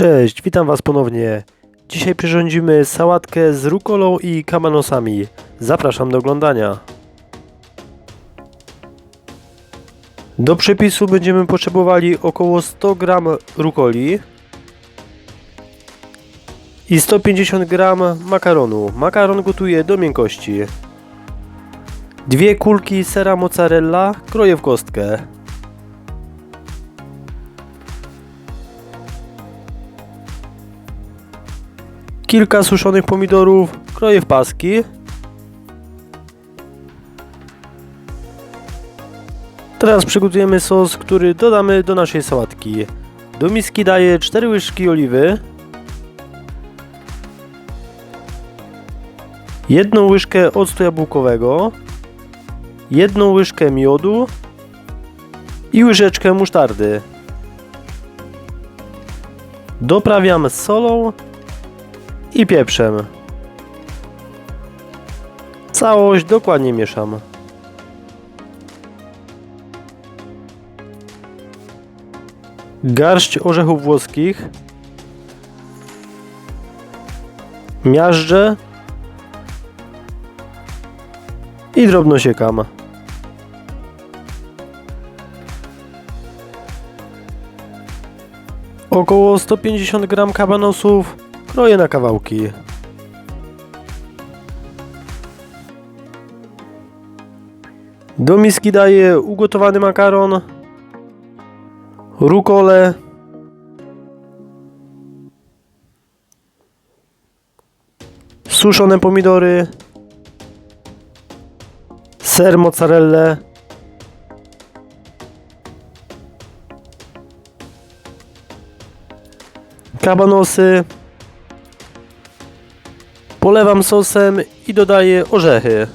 Cześć, witam Was ponownie. Dzisiaj przyrządzimy sałatkę z rukolą i kamanosami. Zapraszam do oglądania. Do przepisu będziemy potrzebowali około 100 g rukoli i 150 g makaronu. Makaron gotuję do miękkości. Dwie kulki sera mozzarella kroję w kostkę. Kilka suszonych pomidorów kroję w paski. Teraz przygotujemy sos, który dodamy do naszej sałatki. Do miski daję 4 łyżki oliwy, jedną łyżkę octu jabłkowego, jedną łyżkę miodu i łyżeczkę musztardy. Doprawiam z solą i pieprzem. Całość dokładnie mieszam. Garść orzechów włoskich. Miażdżę. I drobno siekam. Około 150 g kabanosów kroję na kawałki. Do miski daję ugotowany makaron, rukolę, suszone pomidory, ser mozzarella, kabanosy, polewam sosem i dodaję orzechy.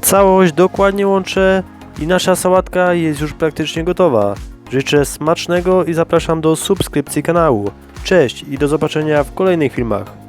Całość dokładnie łączę i nasza sałatka jest już praktycznie gotowa. Życzę smacznego i zapraszam do subskrypcji kanału. Cześć i do zobaczenia w kolejnych filmach.